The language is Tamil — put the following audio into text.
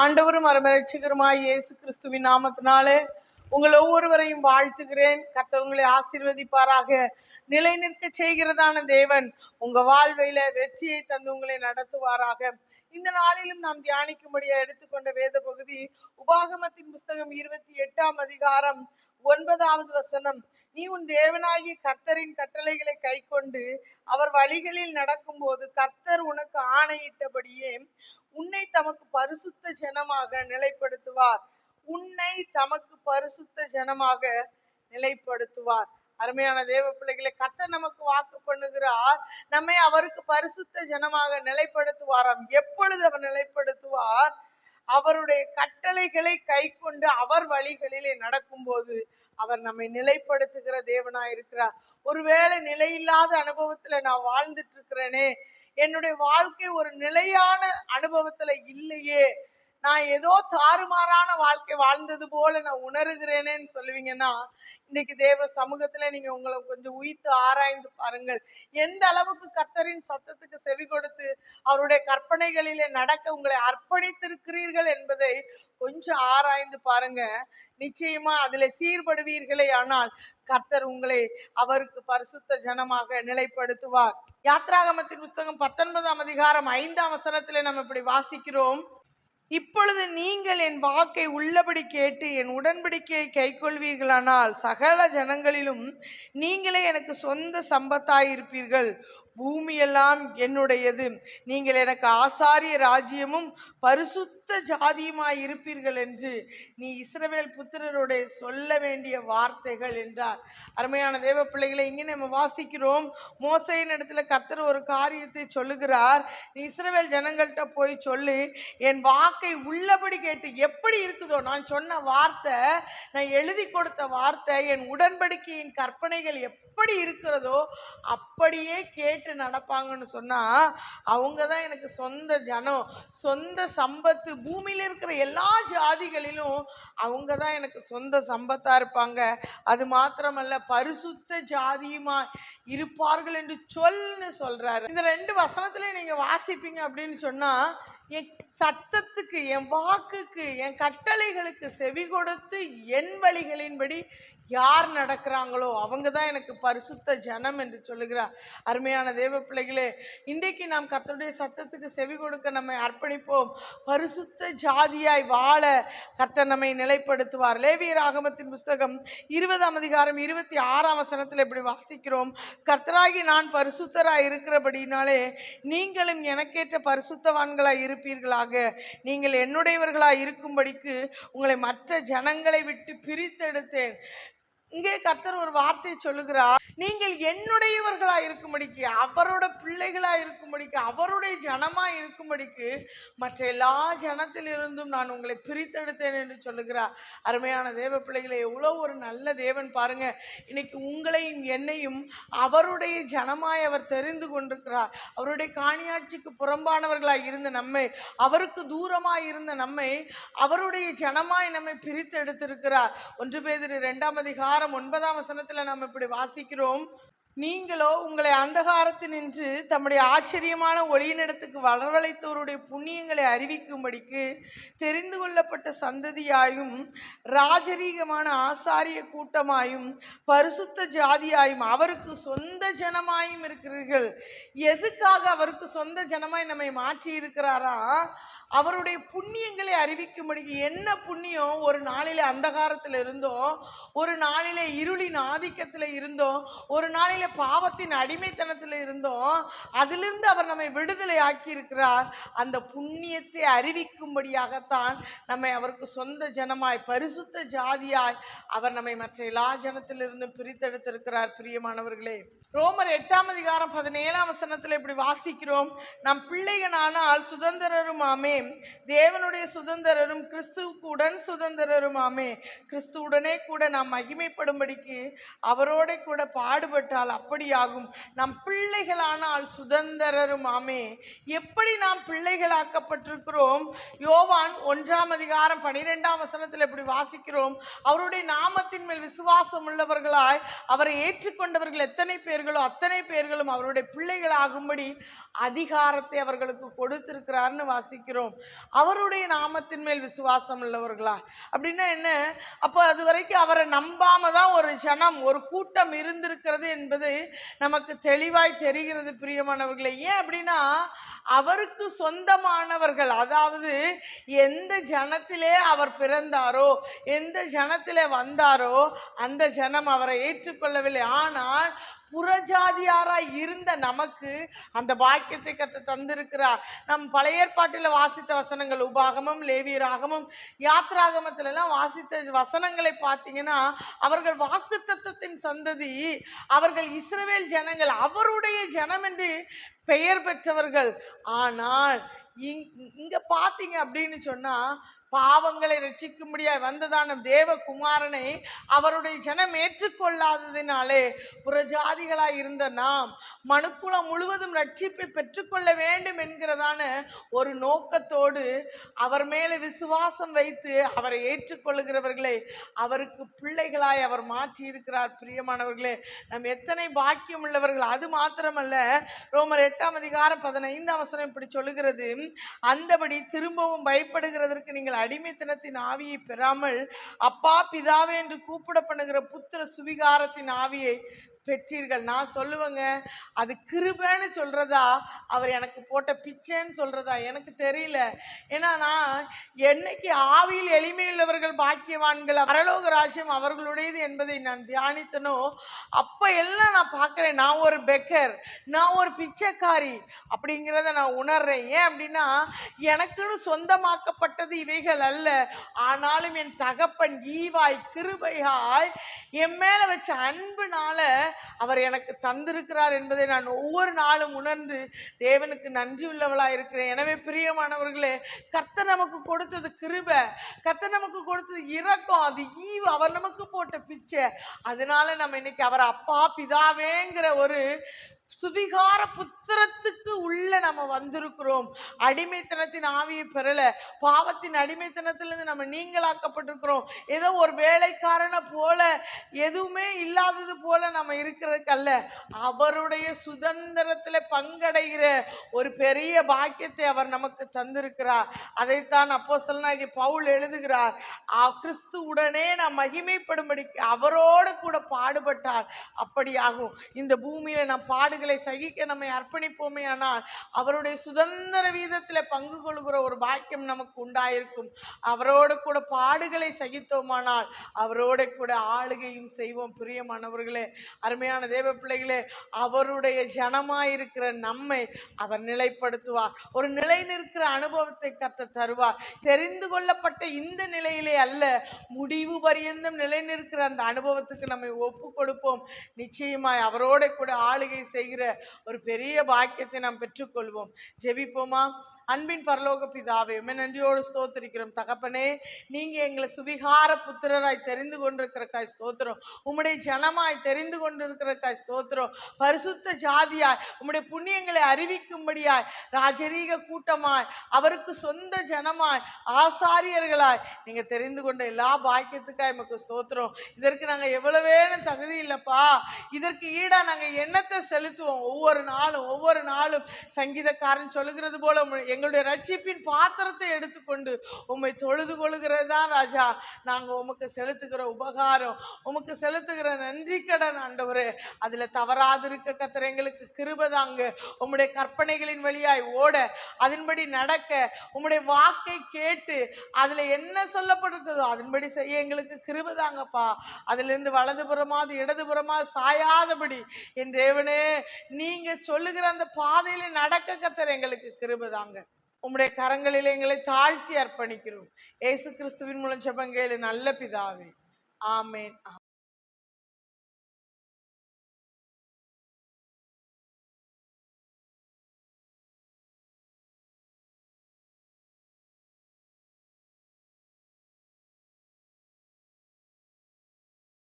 ஆண்டவரும் அரமரட்சகருமாய் இயேசு கிறிஸ்துவின் நாமத்தினாலே உங்கள் ஒவ்வொருவரையும் வாழ்த்துகிறேன். கர்த்தர் உங்களை ஆசீர்வதிப்பாராக. நிலை நிற்க செய்கிறதான தேவன் உங்க வாழ்வையில வெற்றியை தந்து உங்களை நடத்துவாராக. இந்த நாளிலும் நாம் தியானிக்கும்படியா எடுத்துக்கொண்ட வேத பகுதி உபாகமத்தின் புஸ்தகம் இருபத்தி எட்டாம் அதிகாரம் ஒன்பதாவது வசனம். நீ உன் தேவனாகிய கர்த்தரின் கட்டளைகளை கைக்கொண்டு அவர் வழிகளில் நடக்கும்போது கர்த்தர் உனக்கு ஆணையிட்டபடியே உன்னை தமக்கு பரிசுத்த ஜனமாக நிலைப்படுத்துவார். உன்னை தமக்கு பரிசுத்த ஜனமாக நிலைப்படுத்துவார். அருமையான தேவ பிள்ளைகளை கத்த நமக்கு வாக்கு பண்ணுகிறார். நம்மை அவருக்கு பரிசுத்த ஜனமாக நிலைப்படுத்துவாராம். எப்பொழுது அவர் நிலைப்படுத்துவார்? அவருடைய கட்டளைகளை கைக்கொண்டு அவர் வழிகளிலே நடக்கும்போது அவர் நம்மை நிலைப்படுத்துகிற தேவனா இருக்கிறார். ஒருவேளை நிலையில்லாத அனுபவத்துல நான் வாழ்ந்துட்டு இருக்கிறேனே என்னுடைய வாழ்க்கை ஒரு நிலையான அனுபவத்துல இல்லையே நான் ஏதோ தாறுமாறான வாழ்க்கை வாழ்ந்தது போல நான் உணர்கிறேனேன்னு சொல்லுவீங்கன்னா இன்னைக்கு தேவ சமூகத்துல நீங்க உங்களை கொஞ்சம் உயிர்த்து ஆராய்ந்து பாருங்கள். எந்த அளவுக்கு கர்த்தரின் சத்தத்துக்கு செவி கொடுத்து அவருடைய கற்பனைகளிலே நடக்க உங்களை அர்ப்பணித்திருக்கிறீர்கள் என்பதை கொஞ்சம் ஆராய்ந்து பாருங்க. நிச்சயமா அதுல சீர்படுவீர்களே ஆனால் கர்த்தர் உங்களை அவருக்கு பரிசுத்த ஜனமாக நிலைப்படுத்துவார். யாத்ராகமத்தின் புஸ்தகம் பத்தொன்பதாம் அதிகாரம் ஐந்தாம் வசனத்திலே நம்ம இப்படி வாசிக்கிறோம். இப்பொழுது நீங்கள் என் வாக்கை உள்ளபடி கேட்டு என் உடன்படிக்கையை கைக்கொள்வீர்களானால் சகல ஜனங்களிலும் நீங்களே எனக்கு சொந்த சம்பத்தாயிருப்பீர்கள். பூமியெல்லாம் என்னுடையது. நீங்கள் எனக்கு ஆசாரிய ராஜ்யமும் பரிசுத்த ஜாதியுமாய் இருப்பீர்கள் என்று நீ இஸ்ரவேல் புத்திரருடைய சொல்ல வேண்டிய வார்த்தைகள் என்றார். அருமையான தேவ பிள்ளைகளை இங்கே நம்ம வாசிக்கிறோம். மோசையின் இடத்துல கர்த்தர் ஒரு காரியத்தை சொல்லுகிறார். நீ இஸ்ரவேல் ஜனங்கள்கிட்ட போய் சொல்லு என் வாக்கை உள்ளபடி கேட்டு எப்படி இருக்குதோ நான் சொன்ன வார்த்தை நான் எழுதி கொடுத்த வார்த்தை என் உடன்படிக்கையின் கற்பனைகள் எப்படி இருக்கிறதோ அப்படியே கேட்டு நடப்பாங்கன்னு சொன்னால் அவங்க தான் எனக்கு சொந்த ஜனம் சொந்த சம்பத்து. பூமியில் இருக்கிற எல்லா ஜாதிகளிலும் அவங்க தான் எனக்கு சொந்த சம்பத்தாக இருப்பாங்க. அது மாத்திரமல்ல பரிசுத்த ஜாதியுமா இருப்பார்கள் என்று சொல்னு சொல்கிறாரு இந்த ரெண்டு வசனத்துல நீங்கள் வாசிப்பீங்க அப்படின்னு சொன்னால் என் சத்தத்துக்கு என் வாக்குக்கு என் கட்டளைகளுக்கு செவி கொடுத்து என் வழிகளின்படி யார் நடக்கிறாங்களோ அவங்க தான் எனக்கு பரிசுத்த ஜனம் என்று சொல்லுகிறார். அருமையான தேவ பிள்ளைகளே இன்றைக்கு நாம் கர்த்தருடைய சத்தத்துக்கு செவி கொடுக்க நம்மை அர்ப்பணிப்போம். பரிசுத்த ஜாதியாய் வாழ கர்த்தர் நம்மை நிலைப்படுத்துவார். லேவியர் ஆகமத்தின் புஸ்தகம் இருபதாம் அதிகாரம் இருபத்தி ஆறாம் வசனத்தில் இப்படி வாசிக்கிறோம். கர்த்தராகி நான் பரிசுத்தராய் இருக்கிறபடினாலே நீங்களும் எனக்கேற்ற பரிசுத்தவான்களாய் இருப்பீர்களாக. நீங்கள் என்னுடையவர்களாய் இருக்கும்படிக்கு உங்களை மற்ற ஜனங்களை விட்டு பிரித்தெடுத்தேன். இங்கே கர்த்தர் ஒரு வார்த்தையை சொல்லுகிறார். நீங்கள் என்னுடையவர்களா இருக்கும்படிக்கு அவரோட பிள்ளைகளா இருக்கும்படிக்கு அவருடைய ஜனமா இருக்கும்படிக்கு மற்ற எல்லா ஜனத்திலிருந்தும் நான் உங்களை பிரித்தெடுத்தேன் என்று சொல்லுகிறார். அருமையான தேவ பிள்ளைகளை எவ்வளோ ஒரு நல்ல தேவன் பாருங்க. இன்னைக்கு உங்களையும் என்னையும் அவருடைய ஜனமாய் அவர் தெரிந்து கொண்டிருக்கிறார். அவருடைய காணியாட்சிக்கு புறம்பானவர்களாய் இருந்த நம்மை அவருக்கு தூரமாய் இருந்த நம்மை அவருடைய ஜனமாய் நம்மை பிரித்தெடுத்திருக்கிறார். ஒன்று பேதிரு ரெண்டாம் அதிகாரம் ஒன்பதாம் வசனத்துல நம்ம இப்படி வாசிக்கிறோம். நீங்களோ உங்களை அந்தகாரத்தினின்று தம்முடைய ஆச்சரியமான ஒளியினிடத்துக்கு வரவழைத்தோருடைய புண்ணியங்களை அறிவிக்கும்படிக்கு தெரிந்து கொள்ளப்பட்ட சந்ததியாயும் ராஜரீகமான ஆசாரிய கூட்டமாயும் பரிசுத்த ஜாதியாயும் அவருக்கு சொந்த ஜனமாயும் இருக்கிறீர்கள். எதுக்காக அவருக்கு சொந்த ஜனமாய் நம்மை மாற்றி இருக்கிறாரா அவருடைய புண்ணியங்களை அறிவிக்கும்படிக்கு என்ன புண்ணியம்? ஒரு நாளிலே அந்தகாரத்தில் இருந்தோம் ஒரு நாளிலே இருளின் ஆதிக்கத்தில் இருந்தோம் ஒரு நாளில் நம்முடைய பாவத்தின் அடிமைத்தனத்தில் இருந்தோம் அதிலிருந்து அவர் நம்மை விடுதலை ஆக்கி இருக்கிறார் அந்த புண்ணியத்தை அறிவிக்கும்படியாகத்தான் நம்மை அவருக்கு சொந்த ஜனமாய் பரிசுத்த ஜாதியாய் அவர் நம்மை மற்ற எல்லா ஜனத்திலிருந்து பிரித்தெடுத்திருக்கிறார். பிரியமானவர்களே ரோமர் எட்டாம் அதிகாரம் பதினேழாம் வசனத்தில் இப்படி வாசிக்கிறோம். நம் பிள்ளைகளானால் சுதந்திரருமாமே தேவனுடைய சுதந்திரரும் கிறிஸ்துவுக்குடன் சுதந்திரருமாமே கிறிஸ்துவுடனே கூட நாம் மகிமைப்படும்படிக்கு அவரோட கூட பாடுபட்டால் அப்படியாகும். நம் பிள்ளைகளானால் சுதந்திரரும் ஆமே. எப்படி நாம் பிள்ளைகளாக்கப்பட்டிருக்கிறோம்? யோவான் ஒன்றாம் அதிகாரம் பனிரெண்டாம் வசனத்தில் இப்படி வாசிக்கிறோம். அவருடைய நாமத்தின் மேல் விசுவாசம் உள்ளவர்களாய் அவரை ஏற்றுக்கொண்டவர்கள் எத்தனை பேர்களோ அத்தனை பேர்களும் அவருடைய பிள்ளைகளாகும்படி அதிகாரத்தை அவர்களுக்கு கொடுத்திருக்கிறார்னு வாசிக்கிறோம். அவருடைய நாமத்தின் மேல் விசுவாசம் உள்ளவர்களா? அப்படின்னா என்ன? அப்போ அது வரைக்கும் அவரை நம்பாம தான் ஒரு ஜனம் ஒரு கூட்டம் இருந்திருக்கிறது என்பது நமக்கு தெளிவாய் தெரிகிறது பிரியமானவர்களை. ஏன் அப்படின்னா அவருக்கு சொந்தமானவர்கள் அதாவது எந்த ஜனத்திலே அவர் பிறந்தாரோ எந்த ஜனத்திலே வந்தாரோ அந்த ஜனம் அவரை ஏற்றுக்கொள்ளவில்லை. ஆனால் புறஜாதியாராய் இருந்த நமக்கு அந்த பாக்கியத்தை கத்த தந்திருக்கிறார். நம் பழைய ஏற்பாட்டில் வாசித்த வசனங்கள் உபாகமம் லேவியராகமம் யாத்ராகமத்திலலாம் வாசித்த வசனங்களை பார்த்தீங்கன்னா அவர்கள் வாக்கு சந்ததி அவர்கள் இஸ்ரவேல் ஜனங்கள் அவருடைய ஜனம் என்று பெயர் பெற்றவர்கள். ஆனால் இங் இங்க பார்த்தீங்க அப்படின்னு சொன்னா பாவங்களை ரட்சிக்கும்படியாய் வந்ததான தேவகுமாரனை அவருடைய ஜனம் ஏற்றுக்கொள்ளாததினாலே புறஜாதிகளாய் இருந்த நாம் மனுக்குலம் முழுவதும் ரட்சிப்பை பெற்றுக்கொள்ள வேண்டும் என்கிறதான ஒரு நோக்கத்தோடு அவர் மேலே விசுவாசம் வைத்து அவரை ஏற்றுக்கொள்ளுகிறவர்களை அவருக்கு பிள்ளைகளாய் அவர் மாற்றி இருக்கிறார் பிரியமானவர்களே நம் எத்தனை பாக்கியம் உள்ளவர்கள் அது மாத்திரமல்ல ரோமர் எட்டாம் அதிகாரம் பதினைந்தாம் அவசரம் இப்படி சொல்லுகிறது. அந்தபடி திரும்பவும் பயப்படுகிறதற்கு நீங்கள் அடிமைத்தனத்தின் ஆவியை பெறாமல் அப்பா பிதாவே என்று கூப்பிடப்படுகிற புத்திர சுவிகாரத்தின் ஆவியை பெற்றீர்கள். நான் சொல்லுவேங்க அது கிருபைன்னு சொல்கிறதா அவர் எனக்கு போட்ட பிச்சைன்னு சொல்கிறதா எனக்கு தெரியல. ஏன்னா நான் என்னைக்கு ஆவியில் எளிமையுள்ளவர்கள் பாக்கியவான்கள் பரலோக ராஜ்யம் அவர்களுடையது என்பதை நான் தியானித்தனோ அப்போ எல்லாம் நான் பார்க்குறேன். நான் ஒரு பெக்கர் நான் ஒரு பிச்சைக்காரி அப்படிங்கிறத நான் உணர்றேன். ஏன் அப்படின்னா எனக்குன்னு சொந்தமாக்கப்பட்டது இவைகள் அல்ல. ஆனாலும் என் தகப்பன் ஈவாய் கிருபையாய் என் மேலே வச்ச அன்புனால அவர் எனக்கு தந்திருக்கிறார் என்பதை நான் ஒவ்வொரு நாளும் உணர்ந்து தேவனுக்கு நன்றி உள்ளவளாக இருக்கிறேன் எனவே பிரியமானவர்களே கத்த நமக்கு கொடுத்தது கிருப கத்த நமக்கு கொடுத்தது இரக்கம். அது ஈவு. அவர் நமக்கு போட்ட பிச்சை. அதனால நம்ம இன்னைக்கு அவர் அப்பா பிதாவேங்கிற ஒரு சுவிகார புத் உள்ள நம்ம வந்திருக்கிறோம். அடிமைத்தனத்தின் ஆவியை பெறல. பாவத்தின் அடிமைத்தனத்திலிருந்து நம்ம நீங்களாக்கப்பட்டிருக்கிறோம். ஏதோ ஒரு வேலைக்காரனை போல எதுவுமே இல்லாதது போல நம்ம இருக்கிறதுக்கல்ல. அவருடைய சுதந்திரத்துல பங்கடைகிற ஒரு பெரிய பாக்கியத்தை அவர் நமக்கு தந்திருக்கிறார். அதைத்தான் அப்போ சொல்லி பவுல் எழுதுகிறார். கிறிஸ்து உடனே நான் மகிமைப்படும்படி அவரோடு கூட பாடுபட்டார் அப்படியாகும். இந்த பூமியில நாம் பாடுகளை சகிக்க நம்மை அர்ப்பணிப்போமே ஆனால் அவருடைய சுதந்திர வீதத்தில் பங்கு கொள்கிற ஒரு பாக்கியம் நமக்கு உண்டாயிருக்கும். அவரோடு கூட பாடுகளை சகித்தோமானால் அவரோட கூட ஆளுகையும் செய்வோம். பிரியமானவர்களே அருமையான தேவ பிள்ளைகளே அவருடைய ஜனமாயிருக்கிற நம்மை அவர் நிலைப்படுத்துவார். ஒரு நிலை நிற்கிற அனுபவத்தை கத்த தருவார். தெரிந்து கொள்ளப்பட்ட இந்த நிலையிலே அல்ல முடிவு பரியந்தம் நிலை நிற்கிற அந்த அனுபவத்துக்கு நம்மை ஒப்பு கொடுப்போம். நிச்சயமாய் அவரோட கூட ஆளுகை செய்கிற ஒரு பெரிய பாக்கியத்தை நாம் பெற்று பெற்றுக்கொள்வோம் ஜெபிப்போமா? அன்பின் பரலோக பிதாவே உமை நன்றியோடு ஸ்தோத்திரிக்கிறோம். தகப்பனே நீங்க எங்களை சுவிகார புத்திரராய் தெரிந்து கொண்டிருக்கிறக்காய் ஸ்தோத்திரம். உம்முடைய ஜனமாய் தெரிந்து கொண்டிருக்கிறக்காய் ஸ்தோத்திரம். பரிசுத்த ஜாதியாய் உம்முடைய புண்ணியங்களை அறிவிக்கும்படியாய் ராஜரீக கூட்டமாய் அவருக்கு சொந்த ஜனமாய் ஆசாரியர்களாய் நீங்க தெரிந்து கொண்ட எல்லா பாக்கியத்துக்காய் எமக்கு ஸ்தோத்திரம். இதற்கு நாங்கள் எவ்வளவேன்னு தகுதி இல்லைப்பா. இதற்கு ஈடா நாங்கள் எண்ணத்தை செலுத்துவோம். ஒவ்வொரு நாளும் ஒவ்வொரு நாளும் சங்கீதக்காரன் சொல்லுகிறது போல எங்களுடைய ரட்சிப்பின் பாத்திரத்தை எடுத்துக்கொண்டு உம்மை தொழுது கொள்கிறது தான் ராஜா? நாங்கள் உமக்கு செலுத்துகிற உபகாரம் உமக்கு செலுத்துகிற நன்றி கடன் ஆண்டவரே. தவறாது தவறாதிருக்க கத்திர எங்களுக்கு கிருபதாங்க உம்முடைய கற்பனைகளின் வழியாய் ஓட அதன்படி நடக்க உம்முடைய வாக்கை கேட்டு அதில் என்ன சொல்லப்பட்டிருக்கிறதோ அதன்படி செய்ய எங்களுக்கு கிருபதாங்கப்பா அதிலிருந்து வலதுபுறமாது இடதுபுறமாக சாயாதபடி என் தேவனே நீங்கள் சொல்லுகிற அந்த பாதையில் நடக்க கத்தர் எங்களுக்கு கிருபதாங்க உம்முடைய கரங்களில் எங்களை தாழ்த்தி அர்ப்பணிக்கிறோம். இயேசு கிறிஸ்துவின் மூலம் ஜெபங்கேளு நல்ல பிதாவே. ஆமேன்.